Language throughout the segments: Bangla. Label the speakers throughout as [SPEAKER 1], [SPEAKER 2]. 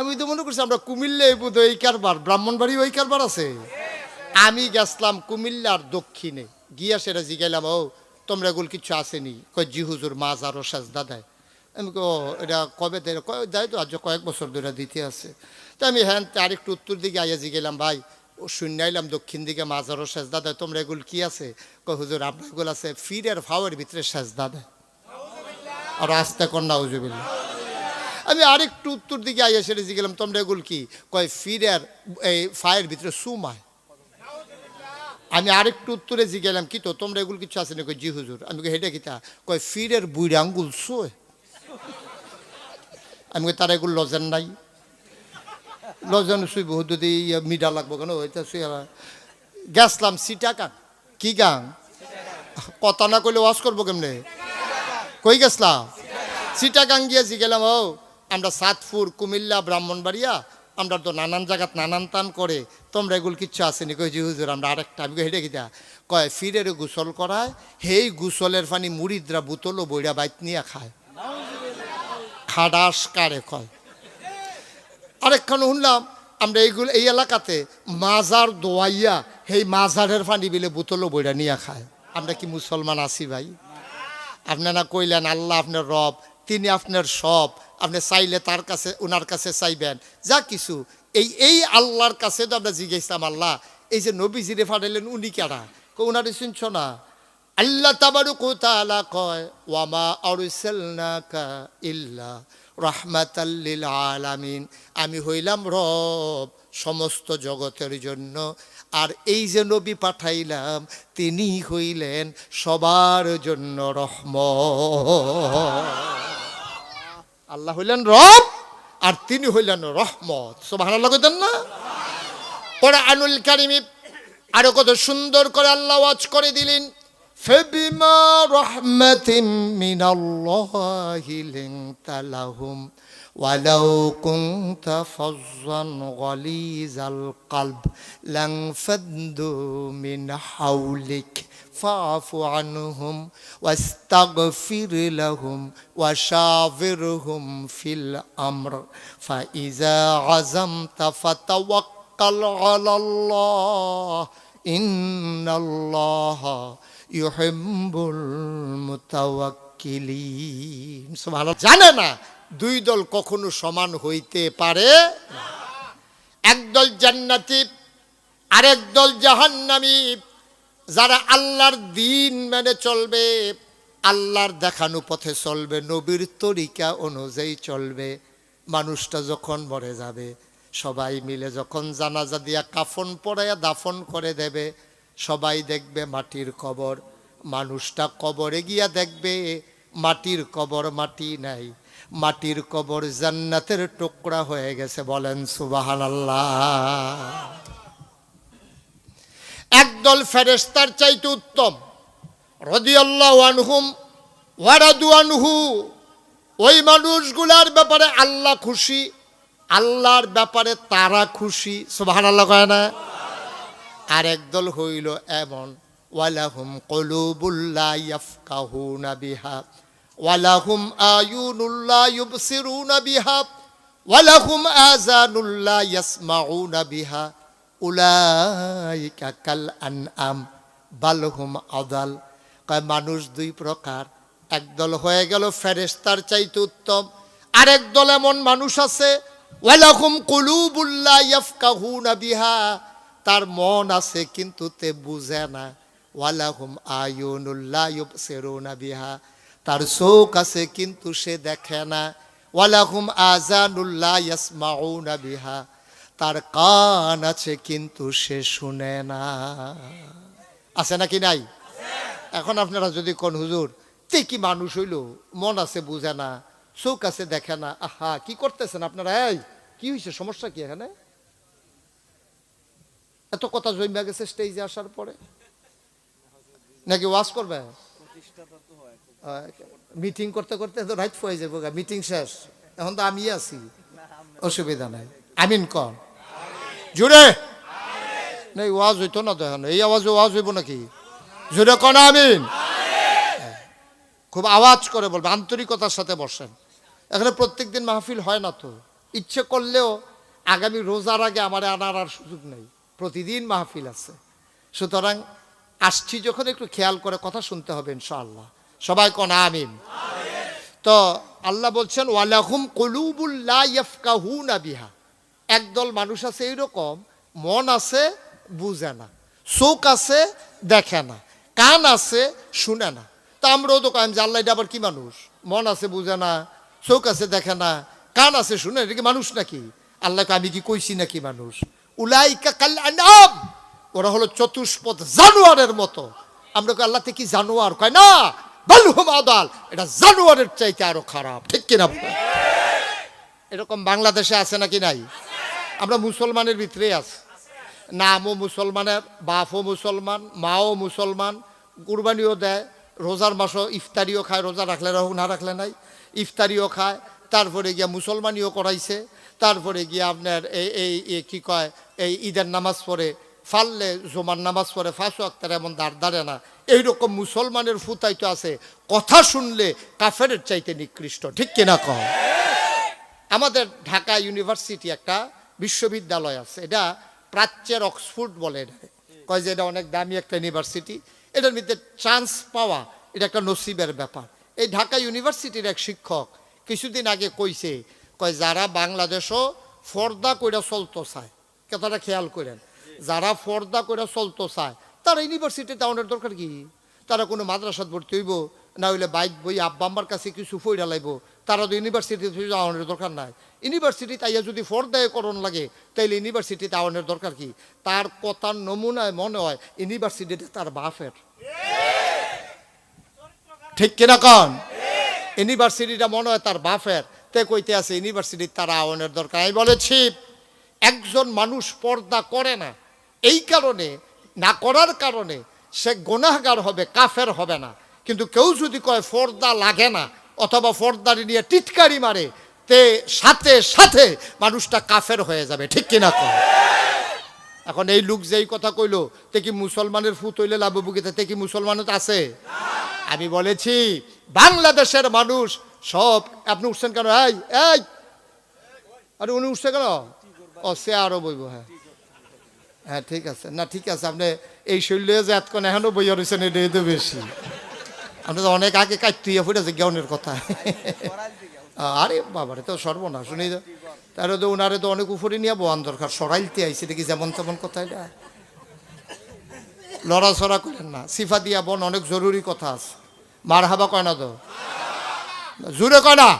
[SPEAKER 1] আমি তো মনে করছি আমরা কুমিল্লা এই বোধ এই কারবার, ব্রাহ্মণবাড়ি ওই কারবার আছে? আমি গেছলাম কুমিল্লার দক্ষিণে, গিয়া সেটা জিগাইলাম, ও, তোমরা এগুলো কিছু আসেনি? কয়, জি হুজুর, মাছ আরও সাজদা দেয়। আমি ও, এটা কবে দেয়? দেয় তো আজ কয়েক বছর ধরে দিতে আছে। তো আমি হ্যাঁ আরেকটু উত্তর দিকে আইয়া জিগেলাম ভাই, ও শূন্য আইলাম দক্ষিণ দিকে আরও সাজদা দেয়, তোমরা এগুলো কি আছে? কয়, হুজুর, আপনার এগুলো আছে, ফিরের ফাওয়ার ভিতরে সাজদা দেয়। আর আস্তে কন্যা উজুবিল্লা আমি আরেকটু উত্তর দিকে আইয়া সেটা গেলাম তোমরা এগুলো কি? কয় ফিরের এই ফায়ের ভিতরে সুমায় আমি আরেকটু উত্তরে জিগেলাম কি তো, তোমরা এগুলো কিছু আছে না কই জি, হুজুর। আমি কই হেঁটে কিতা কয় ফিরের বুড়ি আঙ্গুল সোয়। আমি কই, তারা এগুলো লজেন নাই। লজেন শুই বহুত যদি মিডা লাগবো কেন ওইটা শুই গেছলাম সিটা কান কি গান কথা না কইলে ওয়াশ করব কেমনে? কই গেছলাম? সিটাগাং গিয়েছি গেলাম ও আমরা সাতপুর, কুমিল্লা, ব্রাহ্মণবাড়িয়া, আমরা তো নানান জায়গাত নানান টান করে, তোমরা এগুলো কিচ্ছু আসেনি। কই জি হুজুর, আমরা আরেকটা, আমি হেঁটে গিয়া কয়, ফিরের গোসল করায়, হেই গোসলের পানি মুড়িদরা বুতলো বইরা বাইত নিয়ে খায়। খাডাস কারে কয়? আরেকখানে শুনলাম, আমরা এইগুলো, এই এলাকাতে মাজার দোয়াইয়া সেই মাজারের পানি বিলে বোতলও বইরা নিয়ে খায়। আমরা কি মুসলমান আছি ভাই? আপনারা কইলেন, আল্লাহ আপনার রব তিনি আপনার সব, আপনি চাইলে তার কাছে ওনার কাছে চাইবেন। যা কিছু। এই এই আল্লাহর কাছে তো আমরা জিজ্ঞেসাম আল্লাহ, এই যে নবী নবীজিরে ফাটাইলেন উনি কেনা ওনারে শুনছ না? আল্লাহ তাবারু কোতালা কয়, ওয়ামা আরুসালনাকা ইল্লা রহমাতাল্লিল আলামিন। আমি হইলাম রব সমস্ত জগতের জন্য। আর এই যে নবী পাঠাইলাম, তিনি হইলেন সবার জন্য রহম আল্লাহ হইলেন রব আর তিনি হইলেন রহমত সব লাগতেন না পরে আনুল কারিমি আরো কত সুন্দর করে আল্লাহ ওয়াজ করে দিলেন فبما رحمة من الله لنت لهم ولو كنت فظا غليظ القلب لانفضوا من حولك ফাফু আনহুম ওয়াস্তাগফির লাহুম ওয়াশাবিরহুম ফিল আমর ফাইজা আজামতা ফাতাওয়াক্কাল আলাল্লাহ ইন্নাল্লাহ ইউহিব্বুল মুতাওয়াক্কিলিন সুবহানাল্লাহ জানে না দুই দল কখনো সমান হইতে পারে? একদল জান্নাতি, আরেক দল জাহান্নামী। যারা আল্লাহর দিন মেনে চলবে, আল্লাহর দেখানো পথে চলবে, নবীর তরিকা অনুযায়ী চলবে, মানুষটা যখন মরে যাবে, সবাই মিলে যখন জানাজা দিয়া কাফন পরাইয়া দাফন করে দেবে, সবাই দেখবে মাটির কবর, মানুষটা কবরে গিয়া দেখবে, মাটির কবর মাটি নাই, মাটির কবর জান্নাতের টুকরা হয়ে গেছে, বলেন সুবাহান একদল ফেরেস্তার চাইতে উত্তম। রদিয়াল্লাহ আনহুম ওয়ারাদু আনহু। ওই মানুষগুলার ব্যাপারে আল্লাহ খুশি, আল্লাহর ব্যাপারে তারা খুশি। সুবাহান আল্লাহ কয় না? আর একদল হইল এমন, ওয়ালাহুম কলুবুল্লা ইয়াফকাহুনা বিহা, ওয়ালাহুম আয়ুনুল্লা ইউবসিরুনা বিহা, ওয়ালাহুম আযানুল্লা ইয়াসমাউনা বিহা। উলাইকা কাল আনআম, বালহুম আদাল। কয়, মানুষ দুই প্রকার। একদল হয়ে গেল ফেরেস্তার চাইতে উত্তম। আরেক দল এমন মানুষ আছে, ওয়ালাহুম কুলুবুল্লা ইয়াফকাহুনা বিহা। তার মন আছে কিন্তু তে বুঝে না। ওয়ালাহুম আয়ুনুল্লাহ ইউবসিরুনা বিহা। তার চোখ আছে কিন্তু সে দেখে না। ওয়ালাহুম আজানুল্লাহ ইয়াসমাউনা বিহা। তার কান আছে কিন্তু সে শুনে না। আছে নাকি নাই? এখন আপনারা যদি কোন হুজুর, তে কি মানুষ হইল? মন আছে বুঝে না, চোখ আছে দেখে না। আহা, কি করতেছেন আপনারা? এই, কি হয়েছে সমস্যা কি এখানে? এত কথা জমা গেছে স্টেজে আসার পরে? নাকি ওয়াশ করবে? মিটিং করতে করতে রাইট হয়ে যাব মিটিং শেষ। এখন তো আমি আছি। অসুবিধা নাই। আমিন কন। জুড়ে নেই, ওয়াজ হইতো না তো এখন এই আওয়াজে ওয়াজ হইব নাকি? জুড়ে কন, আমিন। খুব আওয়াজ করে বলবে, আন্তরিকতার সাথে বসেন। এখানে প্রত্যেক দিন মাহফিল হয় না তো। ইচ্ছে করলেও আগামী রোজার আগে আমার আনার আর সুযোগ নেই। প্রতিদিন মাহফিল আছে। সুতরাং আসছি যখন একটু খেয়াল করে কথা শুনতে হবে ইনশাআল্লাহ। সবাই কোন, আমিন। তো আল্লাহ বলছেন, ওয়ালাহুম কলুবুল্লাহ ইয়াফকাহুনা বিহা। একদল মানুষ আছে এইরকম, মন আছে বুঝে না, চোখ আছে দেখে না, কান আছে শুনে না। তা আমরাও তো কাম যে আল্লাহ এটা আবার কি মানুষ? মন আছে বুঝে না, চোখ আছে দেখে না, কান আছে শুনে এটা কি মানুষ নাকি? আল্লাহকে আমি কি কইছি নাকি মানুষ? উলাইকা কাল্লাম ওরা হলো চতুষ্পদ জানোয়ারের মতো। আমরা আল্লাহতে কি জানোয়ার? কয়, না! বালহুম এটা জানোয়ারের চাইতে আরও খারাপ। ঠিক কিনা? এরকম বাংলাদেশে আছে নাকি নাই? আমরা মুসলমানের ভিতরে আছি। নামও মুসলমানের বাপও মুসলমান, মাও মুসলমান, কুরবানিও দেয়, রোজার মাসও ইফতারিও খায়, রোজা রাখলে রাখুক, না রাখলে নাই, ইফতারিও খায়, তারপরে গিয়া মুসলমানিও করাইছে, তারপরে গিয়ে আপনার এই এই কি কয়, এই ঈদের নামাজ পড়ে, ফাললে জোমার নামাজ পড়ে, ফাঁসো আক্তার এমন দাঁড় দাঁড়ে না। এইরকম মুসলমানের ফুতাই তো আছে, কথা শুনলে কাফেরের চাইতে নিকৃষ্ট, ঠিক কিনা কম আমাদের ঢাকা ইউনিভার্সিটি একটা বিশ্ববিদ্যালয় আছে। এটা প্রাচ্যের অক্সফোর্ড বলে এটা। কয় যে এটা অনেক দামি একটা ইউনিভার্সিটি। এটার মধ্যে চান্স পাওয়া, এটা একটা নসিবের ব্যাপার। এই ঢাকা ইউনিভার্সিটির এক শিক্ষক কিছুদিন আগে কইছে, কয় যারা বাংলাদেশও ফর্দা কইরা চলতো চায়। কথাটা খেয়াল করেন। যারা ফর্দা কইরা চলতো চায়, তারা ইউনিভার্সিটি টাউনের দরকার কি? তারা কোনো মাদ্রাসাত ভর্তি হইব, না হইলে বাইক বই আব্বা কাছে কিছু ফইরা লাইব তারা তো ইউনিভার্সিটিতে যাওয়ানোর দরকার নাই। ইউনিভার্সিটি তাইয়া যদি ফর্দায় করণ লাগে, তাইলে ইউনিভার্সিটিতে আওয়ানোর দরকার কি? তার কথার নমুনায় মনে হয় ইউনিভার্সিটিতে তার বাফের ঠিক কিনা কন? ইউনিভার্সিটিটা মনে হয় তার বাফের তে কইতে আছে ইউনিভার্সিটির তার আওয়ানোর দরকার আমি বলেছি একজন মানুষ পর্দা করে না। এই কারণে, না করার কারণে সে গোনাহগার হবে, কাফের হবে না। কিন্তু কেউ যদি কয়, ফর্দা লাগে না অথবা ফর্দারি নিয়ে টিটকারি মারে, তে সাথে সাথে মানুষটা কাফের হয়ে যাবে, ঠিক কিনা কয়? এখন এই লোক যেই কথা কইলো, তে কি মুসলমানের ফুত হইলে লাভ বুকিতে তে কি মুসলমানত আছে? আমি বলেছি, বাংলাদেশের মানুষ সব, আপনি উঠছেন কেন? এই এই! আরে উনি উঠছে কেন? ও, সে আরও বইব হ্যাঁ। হ্যাঁ ঠিক আছে। না, ঠিক আছে, আপনি এই শৈল্য যে এতক্ষণ এখনও বইয়া রয়েছেন এটাই তো বেশি। আপনি তো অনেক আগে কাটতুইয়া ফুটেছে জ্ঞানের কথা। আরে বাবারে, তো সর্বনা শুনি তো তারে তো ওনারে তো অনেক উপরে নিয়ে বোয়ান দরকার। সরাইলতে আইসি দেখি যেমন তেমন কথা এটা। লড়াছড়া করেন না। সিফা দিয়া বন, অনেক জরুরি কথা আছে। মার হাবা কয় না তো? জুড়ে কয় না?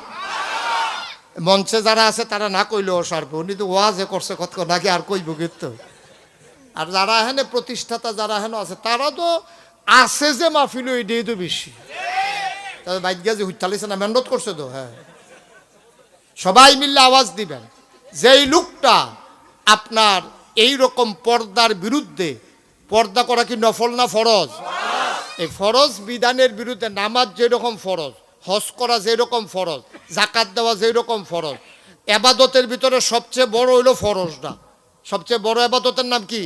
[SPEAKER 1] মঞ্চে যারা আছে, তারা না কইলেও সারবে উনি তো ওয়াজে করছে কত নাকি আর কইব কিন্তু। আর যারা এখানে প্রতিষ্ঠাতা, যারা হেন আছে, তারা তো আছে যে মাহফিল এটাই তো বেশি। তবে বাইক যে হুইতালিছে না, মেহনত করছে তো হ্যাঁ। সবাই মিললে আওয়াজ দিবেন। যেই লোকটা আপনার এই রকম পর্দার বিরুদ্ধে, পর্দা করা কি নফল না ফরজ? এই ফরজ বিধানের বিরুদ্ধে নামাজ যেরকম ফরজ, হজ করা যেরকম ফরজ জাকাত দেওয়া যেরকম ফরজ, এবাদতের ভিতরে সবচেয়ে বড় হইল ফরজটা। সবচেয়ে বড় এবাদতের নাম কি?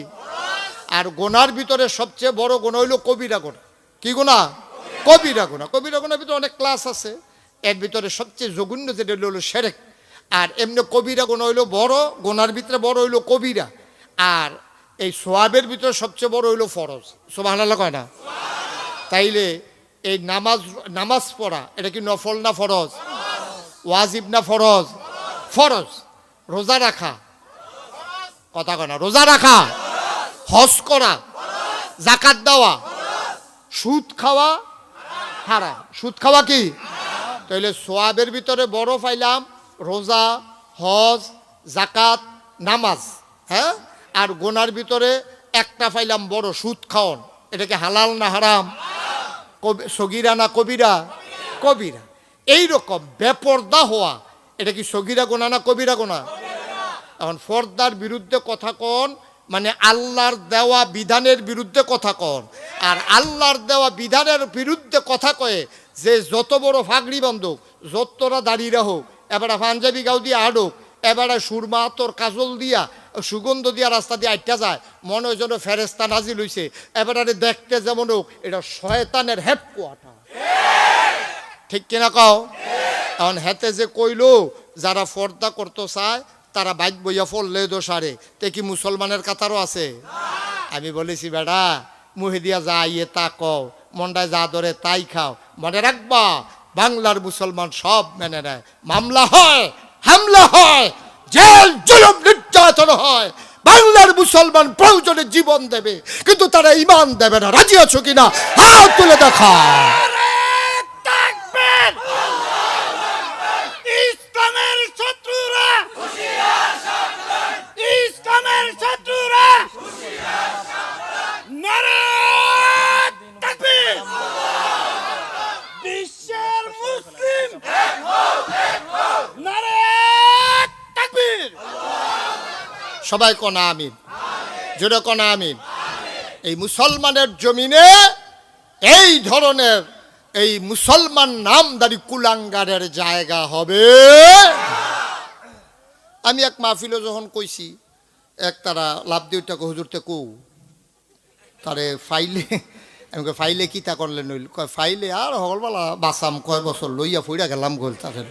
[SPEAKER 1] আর গোনার ভিতরে সবচেয়ে বড় গোনা হইল কবিরা গোনা। কি গোনা? কবিরা গোনা। কবিরা গোনার ভিতরে অনেক ক্লাস আছে। এর ভিতরে সবচেয়ে জঘন্য যেটা হইল সেরেক। আর এমনি কবিরা গোনা হইল বড়, গোনার ভিতরে বড় হইল কবিরা। আর এই সোয়াবের ভিতরে সবচেয়ে বড় হইল ফরজ। সোবাহ কয় না? তাইলে এই নামাজ নামাজ পড়া, এটা কি নফল না ফরজ? ওয়াজিব না ফরজ? ফরজ। রোজা রাখা। কথা কয় না? রোজা রাখা। হজ করা জাকাত দেওয়া, সুদ খাওয়া হারা সুদ খাওয়া কি? তাইলে সোয়াবের ভিতরে বড় পাইলাম রোজা, হজ জাকাত নামাজ হ্যাঁ? আর গোনার ভিতরে একটা পাইলাম বড় সুদ খাওন এটাকে হালাল না হারাম? কবি- সগিরা না কবিরা? কবিরা। এই রকম বেপর্দা হওয়া, এটা কি সগিরা গোনা না কবিরা গোনা? এখন ফর্দার বিরুদ্ধে কথা কন মানে আল্লাহর দেওয়া বিধানের বিরুদ্ধে কথা কন। আর আল্লাহর দেওয়া বিধানের বিরুদ্ধে কথা কয়ে যে যত বড় ফাগড়ি বান্ধব যতরা দাঁড়িয়ে হোক, এবারে পাঞ্জাবি গাও দিয়ে আডুক, এবারে সুরমা তোর কাজল দিয়া, সুগন্ধ দিয়া রাস্তা দিয়ে আটটা যায়, মনে হয় যেন ফেরেস্তা নাজিল হইছে। এবারে দেখতে যেমন হোক, এটা শয়তানের হেপ কোয়াটা ঠিক কিনা কও? এখন হেতে যে কইলো, যারা ফর্দা করতে চায় তারা বাইক বইয়া ফললে দোষারে তে কি মুসলমানের কাতারও আছে? আমি বলেছি, বেড়া মুহে দিয়া যা ইয়ে তা কও। মন্ডায় যা ধরে তাই খাও। মনে রাখবা, বাংলার মুসলমান সব মেনে নেয়। মামলা হয়, হামলা হয়, জেল, জুলুম, নির্যাতন হয়। বাংলার মুসলমান প্রয়োজনে জীবন দেবে, কিন্তু তারা ইমান দেবে না। রাজি আছো কিনা? হাত তুলে দেখা সবাই কনা আমিন। জোরে কনা আমিন। এই মুসলমানের জমিনে এই ধরনের এই মুসলমান নাম নামদারি কুলাঙ্গারের জায়গা হবে। আমি এক মাহফিলে যখন কইছি, এক তারা লাভ দিউটাকে হুজুরতে কৌ তারে ফাইলে আমি ফাইলে কি তা করলেন নইল। কয়, ফাইলে আর হলবেলা বাসাম কয় বছর লইয়া ফুইরা গেলাম গোল তাদের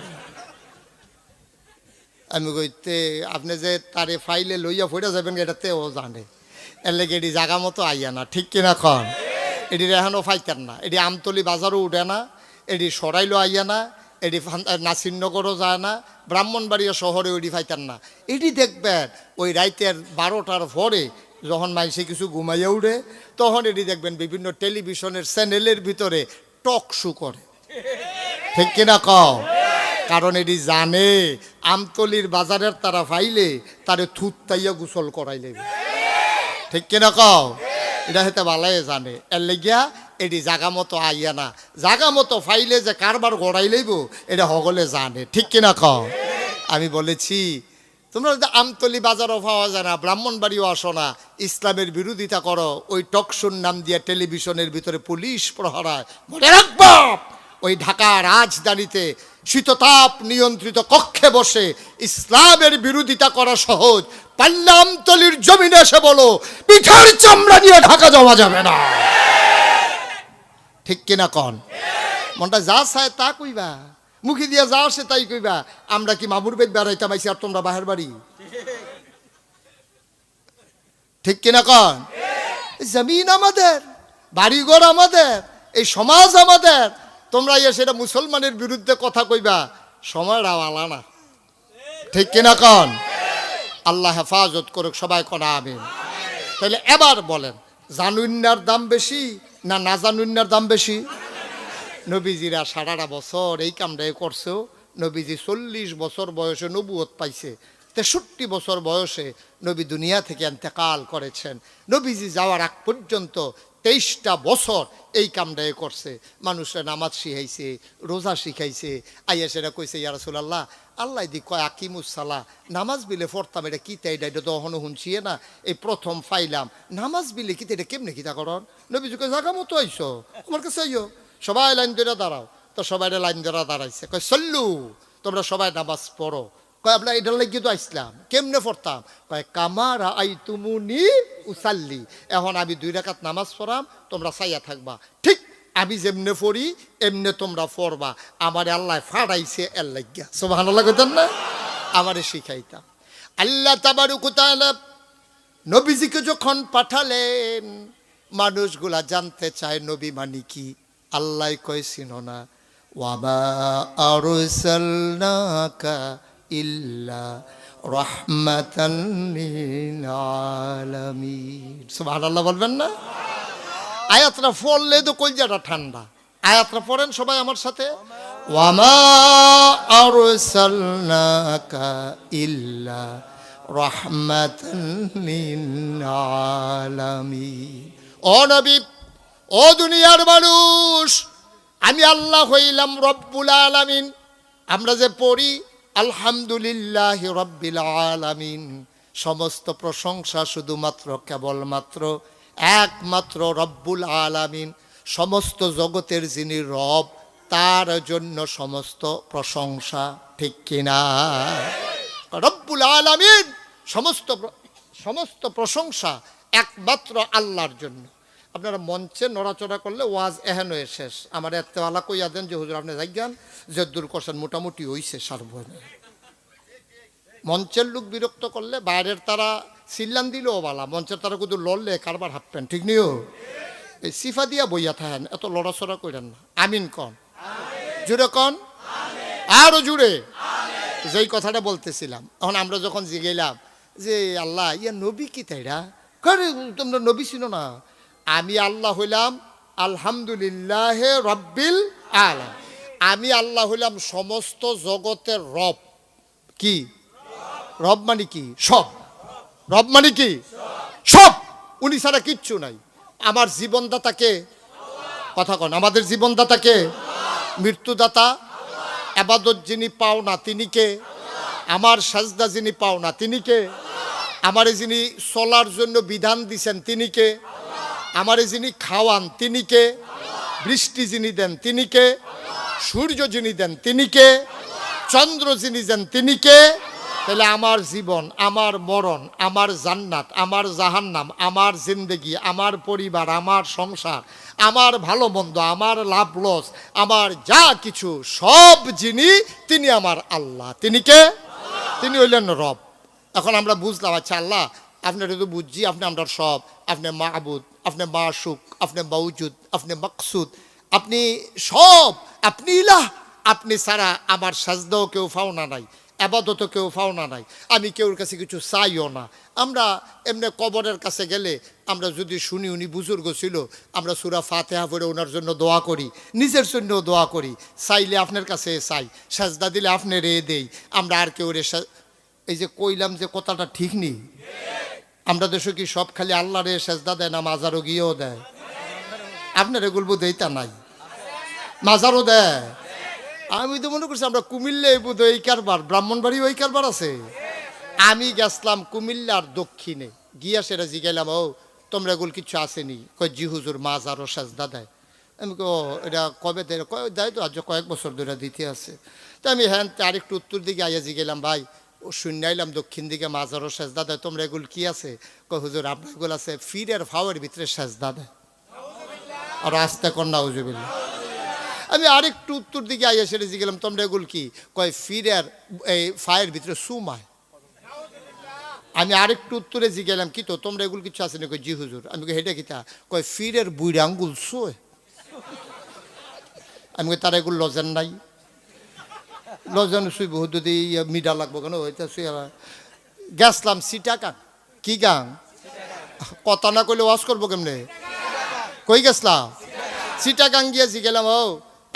[SPEAKER 1] আমি কইতে, আপনি যে তারে ফাইলে লইয়া ফুইরা যাবেন, এটাতে ও জানে। এর লেগে এটি জাগা মতো আইয়া না, ঠিক কিনা খন এটি এখনও ফাইতেন না। এটি আমতলি বাজারও উঠে না, এটি সরাইলো আইয়া না, এটি নাসিরনগরও যায় না, ব্রাহ্মণবাড়িয়া শহরে ওইটি ফাইতেন না। এটি দেখবেন, ওই রাইতের বারোটার পরে যখন মাইসে কিছু ঘুমাইয়া উঠে, তখন এটি দেখবেন বিভিন্ন টেলিভিশনের চ্যানেলের ভিতরে টক শু করে। ঠিক কিনা কও কারণ এটি জানে, আমতলির বাজারের তারা ফাইলে তারে থুত তাইয়া গোসল করাই লেবে ঠিক কিনা কও? এটা হয়তো ভালাই জানে। এর লেগিয়া এটি জাগা মতো আইয়া না। জাগা মতো ফাইলে যে কারবার গড়াই লইব এটা সকলে জানে। ঠিক কিনা কও? আমি বলেছি, তোমরা যদি আমতলি বাজারও পাওয়া যায় না, ব্রাহ্মণবাড়িও আসো না, ইসলামের বিরোধিতা করো, ওই টকশুন নাম দিয়ে টেলিভিশনের ভিতরে পুলিশ প্রহরায়। মনে রাখব! ওই ঢাকা রাজধানীতে শীততাপ নিয়ন্ত্রিত কক্ষে বসে ইসলামের বিরোধিতা করা সহজ। পাল্লামতলির জমিনে এসে বলো, পিঠার চামড়া নিয়ে ঢাকা যাওয়া যাবে না। ঠিক কিনা কন? মনটা যা চায় তা কইবা। মুখে দিয়া যা আসে তাই কইবা। আমরা কি মামুর বেদ বেড়াইতাম আইছি আর তোমরা বাহের বাড়ি? ঠিক কিনা কন? জমিন আমাদের, বাড়িঘর আমাদের, এই সমাজ আমাদের তোমরা ইয়ে সেটা মুসলমানের বিরুদ্ধে কথা কইবা সময়টা আলা না। ঠিক কিনা কন? আল্লাহ হেফাজত করুক, সবাই কনা আমিন। তাহলে এবার বলেন জানুন্যার দাম বেশি না না জানুন্যার দাম বেশি? নবীজিরা সারাটা বছর এই কামটাই করছেও নবীজি চল্লিশ বছর বয়সে নবুয়ত পাইছে, তেষট্টি বছর বয়সে নবী দুনিয়া থেকে এন্তেকাল করেছেন। নবীজি যাওয়ার আগ পর্যন্ত তেইশটা বছর এই কামটাই করছে। মানুষরা নামাজ শিখাইছে, রোজা শিখাইছে। আইয়া সেটা কইছে ইয়ারসুল্লাহ আল্লাহ আল্লাহ দি কয় আকিমুসালা নামাজ বিলে পড়তাম, এটা কি তাই? এটা তো এখনও শুনছি না। এই প্রথম ফাইলাম নামাজ বিলে কি এটা কেমনে কিতা করন? নবীজি কয়, জাগা মতো আইসো আমার কাছে আইও। সবাই লাইন ধরে দাঁড়াও। তো সবাই লাইন ধরে দাঁড়াইছে। কয়, সল্লু, তোমরা সবাই নামাজ পড়ো। কয় আপনার এটা লাগিয়ে তো আসলাম কেমনে পড়তাম? কয় কামারা আই তুমুনি উসাল্লি। এখন আমি দুই রাকাত নামাজ পড়াম, তোমরা চাইয়া থাকবা। ঠিক আমি যেমনে পড়ি, এমনে তোমরা পড়বা। আমার আল্লাহ ফাড়াইছে এর লাগিয়া। সব ভালো লাগতেন না? আমারে শিখাইতাম। আল্লাহ তাবারুকু তাআলা নবীজিকে যখন পাঠালেন, মানুষগুলা জানতে চায় নবী মানে কি? আল্লাহ কয় না। ওয়ামা আরসালনাকা ইল্লা সুবহানাল্লাহ বলবেন না? আয়াতটা পড়লে তো কলজাটা ঠান্ডা। আয়াতটা পড়েন সবাই আমার সাথে। ওয়ামা ইল্লা মানুষ, আমি আল্লাহ হইলাম আলামিন। আমরা যে পড়ি আলহামদুলিল্লাহ রব্বিল আলামিন। সমস্ত প্রশংসা শুধুমাত্র, কেবলমাত্র একমাত্র রব্বুল আলামিন। সমস্ত জগতের যিনি রব, তার জন্য সমস্ত প্রশংসা, ঠিক কিনা? রব্বুল আলামিন, সমস্ত সমস্ত প্রশংসা একমাত্র আল্লাহর জন্য। আপনারা মঞ্চে নড়াচড়া করলে ওয়াজ এহেন হয়ে শেষ। আমার এত্তেওয়ালা কইয়া দেন যে হুজুর আপনি যাইগান যে দূর করছেন মোটামুটি হইছে সার্বনে মঞ্চের লোক বিরক্ত করলে বাইরের তারা সিল্লান দিলেও বালা মঞ্চের তারা কিন্তু লড়লে কারবার হাঁপবেন ঠিক নিও? এই সিফা দিয়া বইয়া থাকেন এত লড়াচড়া করেন না। আমিন কন। জুড়ে কন? আরও জুড়ে? যেই কথাটা বলতেছিলাম এখন আমরা যখন জিগেলাম যে আল্লাহ ইয়া নবী কি তাইরা? করে তোমরা নবী ছিল না? আমি আল্লাহ হইলাম আলহামদুলিল্লাহ রব্বিল আলাম আমি আল্লাহ হইলাম সমস্ত জগতের রব। কি? রব মানে কি? সব। রব মানে কি? সব। উনি ছাড়া কিচ্ছু নাই। আমার জীবনদাতাকে কথা কন। আমাদের জীবনদাতাকে মৃত্যুদাতা। আবাদত যিনি পাও না তিনি কে? আমার সাজদা যিনি পাও না তিনি কে? আমারে যিনি চলার জন্য বিধান দিছেন তিনি কে? আমারে যিনি খাওয়ান, তিনি কে? বৃষ্টি যিনি দেন, তিনি কে? সূর্য যিনি দেন, তিনি কে? চন্দ্র যিনি দেন, তিনি কে? তাহলে আমার জীবন, আমার মরণ, আমার জান্নাত, আমার জাহান্নাম, আমার জিন্দেগি, আমার পরিবার, আমার সংসার, আমার ভালো মন্দ, আমার লাভ লস, আমার যা কিছু, সব যিনি, তিনি আমার আল্লাহ। তিনি কে? তিনি হইলেন রব। এখন আমরা বুঝলাম আচ্ছা আল্লাহ, আপনার তো বুঝছি, আপনি আমরা সব। আপনি মাহবুদ আপনি মাসুক আপনি মৌজুদ আপনি মকসুদ, আপনি সব, আপনি ইলাহ, আপনি ছাড়া আমার সাজদাও কেউ ফাওনা নাই, আবাদতও কেউ ফাওনা নাই, আমি কেউর কাছে কিছু চাইও না। আমরা এমনি কবরের কাছে গেলে আমরা যদি শুনি উনি বুজুর্গ ছিল, আমরা সুরা ফাতেহা পড়ে ওনার জন্য দোয়া করি, নিজের জন্য দোয়া করি, চাইলে আপনার কাছে চাই, সাজদা দিলে আপনি রে দেই, আমরা আর কেউ রে এই যে কইলাম যে কথাটা ঠিক নেই। আমরা দেশে কি সব খালি আল্লাহ রে সেজদা দেয় না মাজারও গিয়েও দেয়। আপনার এগুলো দেইতা নাই। মাজারও দেয়। আমি তো মনে করছি আমরা কুমিল্লা এই বোধ এই কারবার, ব্রাহ্মণবাড়ি ওই কারবার আছে? আমি গেছলাম কুমিল্লার দক্ষিণে। গিয়া সেটা জিগাইলাম, ও, তোমরা এগুলো কিছু আসেনি কয়, জি হুজুর মাজারও সেজদা দেয়। আমি কো এটা কবে দেয়? দেয় তো আজ কয়েক বছর ধরে দিতে আছে। তো আমি হ্যাঁ আরেকটু উত্তর দিকে আইয়া জিগেলাম ভাই ও শুনাইলাম দক্ষিণ দিকে মাজারও সেজদা দেয়। তোমরা এগুলো কি আছে? কয়, হুজুর, আপনার এগুলো আছে ফিরের ফাওয়ার ভিতরে সেজদা দেয়। আর আস্তে কন্যা হুজুবিল্লা আমি আরেকটু উত্তর দিকে আইয়া সেটা গেলাম তোমরা এগুলো কি? কয়, ফিরের, এই ফায়ের ভিতরে সুমায় আমি আরেকটু উত্তরে জিগেলাম, কি তো, তোমরা এগুলো কিছু আছে না কই জি, হুজুর। আমি কই হেটা কিতা? কয়, ফিরের বুড়ি আঙ্গুল সোয় আমি কই, তারা এগুলো লজেন নাই? লজেন শুই বহুত যদি মিডা লাগবো কেন? শুই গেছলাম সিটা কান। কি গান? কথা না কইলে ওয়াশ করব কেমনে? কই গেছলাম? সিটাগাং গিয়ে গেলাম ও,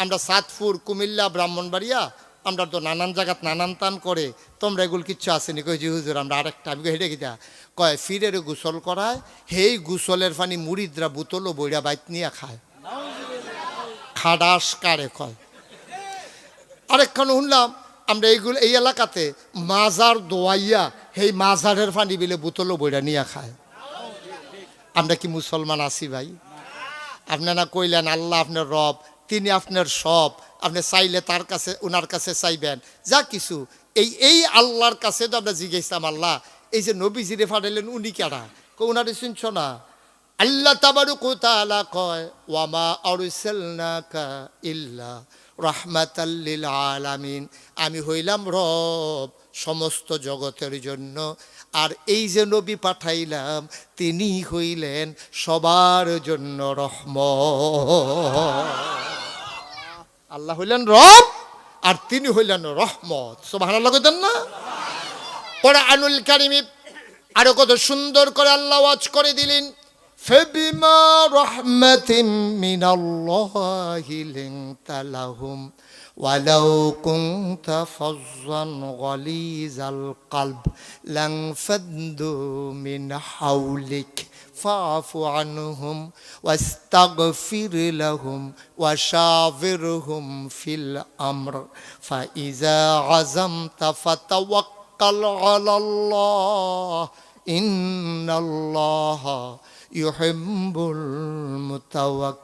[SPEAKER 1] আমরা সাতপুর, কুমিল্লা, ব্রাহ্মণবাড়িয়া, আমরা তো নানান জায়গাত নানান টান করে, তোমরা এগুলো কিচ্ছু আসেনি। কই জি হুজুর, আমরা আরেকটা, আমি হেঁটে গিতা? কয়, ফিরের গোসল করায়, হেই গোসলের পানি মুড়িদরা বোতলও বইরা বাইত নিয়ে খায়। খাডাস কারে কয়? আরেকখানে শুনলাম, আমরা এইগুলো এই এলাকাতে মাজার দোয়াইয়া সেই মাজারের পানি বিলে বোতলও বইরা নিয়ে খায়। আমরা কি মুসলমান আছি ভাই? আপনারা কইলেন, আল্লাহ আপনার রব, তিনি আপনার সব। আপনি চাইলে তার কাছে ওনার কাছে চাইবেন। যা কিছু। এই এই আল্লাহর কাছে তো আমরা জিজ্ঞেসাম আল্লাহ, এই যে নবী জিরে ফাটাইলেন উনি কেডা? কো উনারে শুনছ না। আল্লাহ তাবারু কোতালা কয় ওয়ামা আরুসালনাকা ইল্লা রহমাতাল্লিল আলামিন। আমি হইলাম রব সমস্ত জগতের জন্য। আর এই যে নবী পাঠাইলাম, তিনি হইলেন সবার জন্য রহম আল্লাহ হইলেন রব, আর তিনি হইলেন রহমত। সোভান আল্লাহ কইতেন না? পরে আনুল কারিমি আরও কত সুন্দর করে আল্লাহ ওয়াজ করে দিলেন। فبما رحمة من الله لنت لهم ولو كنت فظا غليظ القلب لانفضوا من حولك. فاعف عنهم واستغفر لهم وشاورهم في الأمر. فإذا عزمت فتوكل على الله إن الله يحب المتوكلين